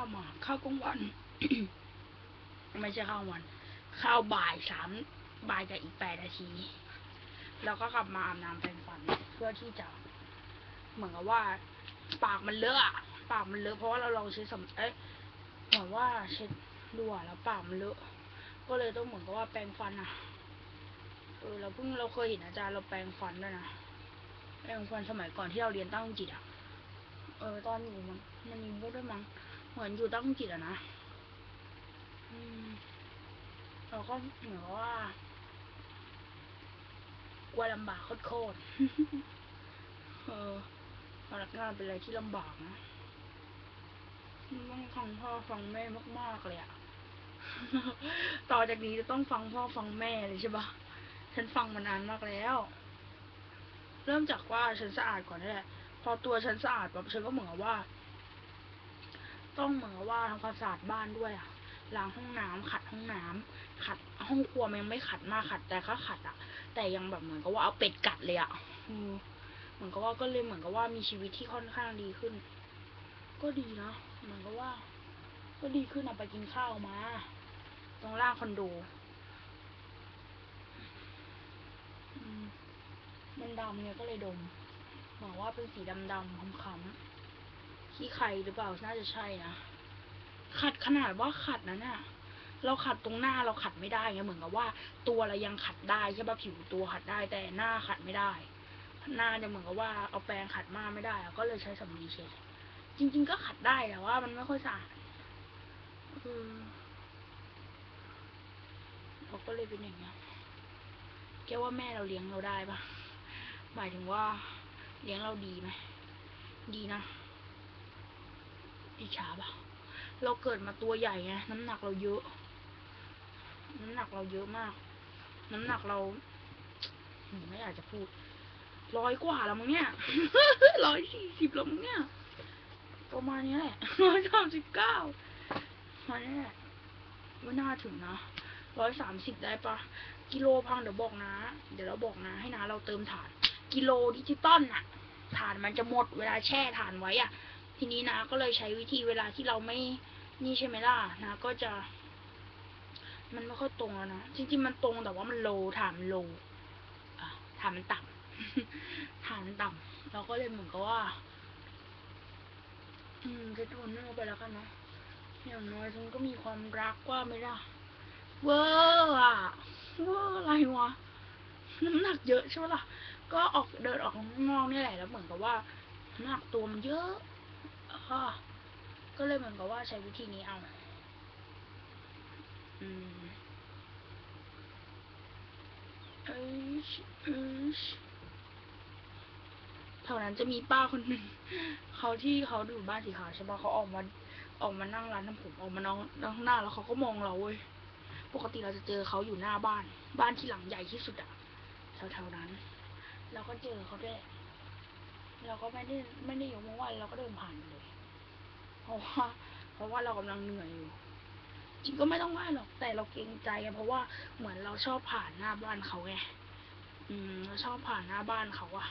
าวมา ข้าวกลางวัน ไม่ใช่ข้าววัน ข้าวบ่ายสามบ่ายกับอีกแปดนาที แล้วก็กลับมาอาบน้ำแปรงฟัน เพื่อที่จะ เหมือนกับว่า ปากมันเลอะปากมันเลอะเพราะว่าเราลองใช้สำเอ้ยเหมือนว่าเช็ดดูอะแล้วปากมันเลอะก็เลยต้องเหมือนกับว่าแปรงฟันอะเออเราเพิ่งเราเคยเห็นอาจารย์เราแปรงฟันด้วยนะแปรงฟันสมัยก่อนที่เราเรียนตั้งจิตอะเออตอนอยู่มันมันมีมุกด้วยมั้ง มือนอยู่ตั้งจิตอะนะเราก็เหมือนว่ากลัวลำบากโคตรเออพนักงานเป็นอะไรที่ลำบากนะต้องฟังพ่อฟังแม่มากๆเลยอะต่อจากนี้จะต้องฟังพ่อฟังแม่เลยใช่ปะฉันฟังมานานมากแล้ว เริ่มจากว่าฉันสะอาดก่อนนี่แหละ พอตัวฉันสะอาดแบบฉันก็เหมือนว่า ต้องเหมือนว่าทำความสะอาดบ้านด้วยอะล้างห้องน้ำขัดห้องน้ำขัดห้องครัวมันยังไม่ขัดมากขัดแต่ก็ขัดอะแต่ยังแบบเหมือนกับว่าเอาเป็ดกัดเลยอะเหมือนกับว่าก็เลยเหมือนกับว่ามีชีวิตที่ค่อนข้างดีขึ้น ก็ดีนะเหมือนกับว่า ก็ดีขึ้นอะไปกินข้าวมา ตรงล่างคอนโดมันดำเนี่ยก็เลยดมเหมือนว่าเป็นสีดำดำๆคำๆ ขี้ใครหรือเปล่า น่าจะใช่นะ ขัดขนาดว่าขัดนะเนี่ยเราขัดตรงหน้าเราขัดไม่ได้ไงเหมือนกับว่า ตัวเรายังขัดได้ใช่ปะผิวตัวขัดได้แต่หน้าขัดไม่ได้ หน้าจะเหมือนกับว่าเอาแปรงขัดมากไม่ได้อะก็เลยใช้สำลีเช็ดจริง ๆ ก็ขัดได้แต่ว่า มันไม่ค่อยสะอาดเออเราก็เลยเป็นอย่างเงี้ยแกว่าแม่เราเลี้ยงเราได้ปะหมายถึงว่า เลี้ยงเราดีไหมดีนะ อิจฉาป่ะเราเกิดมาตัวใหญ่ไงน้ำหนักเราเยอะ น้ำหนักเราเยอะมาก น้ำหนักเราไม่อยากจะพูดร้อยกว่าแล้วมั้งเนี่ยร้อยสี่สิบแล้วมั้งเนี่ยประมาณนี้แหละร้อยสามสิบเก้ามาแน่ยไม่น่าถึงนะร้อยสามสิบได้ปะกิโลพังเดี๋ยวบอกนะ เดี๋ยวเราบอกนะ ให้นะเราเติมถ่าน กิโลดิจิตอลน่ะถ่านมันจะหมดเวลาแช่ถ่านไว้อะ ทีนี้นะก็เลยใช้วิธีเวลาที่เราไม่นี่ใช่ไหมล่ะนะก็จะ มันไม่ค่อยตรงแล้วนะจริงๆมันตรงแต่ว่ามันโลถานมันโลอะถ่านมันต่ำถานมันต่ำเราก็เลยเหมือนกับว่า อืมจะทนนอร์ไปแล้วกันเนาะอย่างน้อยฉันก็มีความรักว่าไม่ล่ะเวอร์อะเวอร์อะไรวะน้ำหนักเยอะใช่ไหมล่ะ ก็ออกเดินออกข้างนอกนี่แหละแล้วเหมือนกับว่าน้ำหนักตัวมันเยอะ อะก็เลยเหมือนกับว่าใช้วิธีนี้เอา อืมเอ้ยเอ้ยแถวนั้นจะมีป้าคนหนึ่งเขาที่เขาอยู่บ้านสีขาวใช่ปะเขาออกมาออกมานั่งร้านทำผมออกมานั่งนั่งข้างหน้าแล้วเขาก็มองเราเว้ยปกติเราจะเจอเขาอยู่หน้าบ้าน บ้านที่หลังใหญ่ที่สุดอะแถวๆนั้น เราก็เจอเขาด้วย เราก็ไม่ได้ไม่ได้อยกมือไหว้เราก็เดินผ่านไปเลย เพราะว่า เพราะว่าเรากำลังเหนื่อยอยู่ จริงก็ไม่ต้องไหว้หรอกแต่เราเกรงใจไงเพราะว่าเหมือนเราชอบผ่านหน้าบ้านเขาไงอืมเราชอบผ่านหน้าบ้านเขาอะ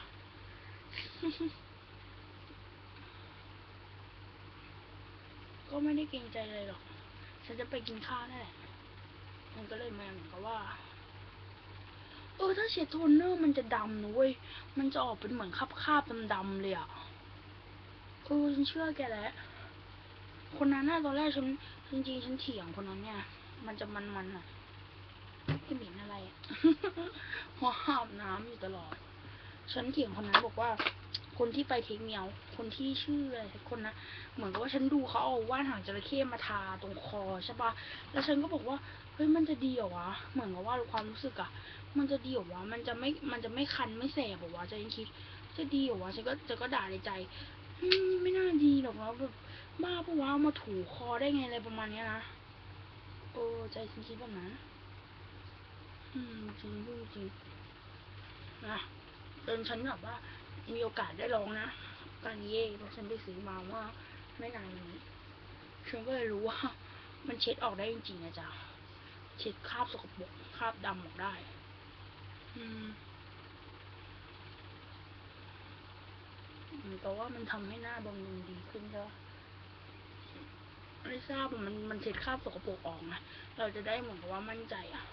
ก็ไม่ได้เกรงใจเลยหรอก ฉันจะไปกินข้าวนั่นแหละมันก็เลยมาเหมือนกับว่า เออถ้าเช็ดโทนเนอร์มันจะดำนะเว้ย มันจะออกเป็นเหมือนคาบคาบดำๆเลยอะเออฉันเชื่อแกแล้วคนนั้นน่าตอนแรกฉันจริงๆฉันเถียงคนนั้นเนี่ย มันจะมันๆอะไม่เหม็นอะไรหัวอาบน้ำอยู่ตลอด ฉันเถียงคนนั้นบอกว่า คนที่ไปเทคเมียว คนที่ชื่ออะไรคนนะเหมือนกับว่าฉันดูเขาเอาว่านหางจระเข้มาทาตรงคอใช่ปะแล้วฉันก็บอกว่าเฮ้ยมันจะดีเหรอวะเหมือนกับว่าความรู้สึกอะมันจะดีเหรอวะมันจะไม่มันจะไม่คันไม่แสบเหรอวะใจฉันคิด จะดีเหรอวะฉันก็จะก็ด่าในใจไม่น่าดีหรอกนะแบบบ้าปะวะเอามาถูคอได้ไงอะไรประมาณเนี้ยนะโอ้ใจฉันคิดแบบนั้นอืมจริงจริงนะจนฉันแบบว่า มีโอกาสได้ลองนะการเย่เพราะฉันไปซื้อมาว่าไม่นานนี้ฉันก็เลยรู้ว่า มันเช็ดออกได้จริงๆนะจ๊ะเช็ดคราบสกปรกคราบดำออกได้ อืมแต่ว่ามันทำให้หน้าบำรุงดีขึ้นใช่ปะคราบมันมันเช็ดคราบสกปรกออกไงเราจะได้เหมือนกับว่ามั่นใจอะ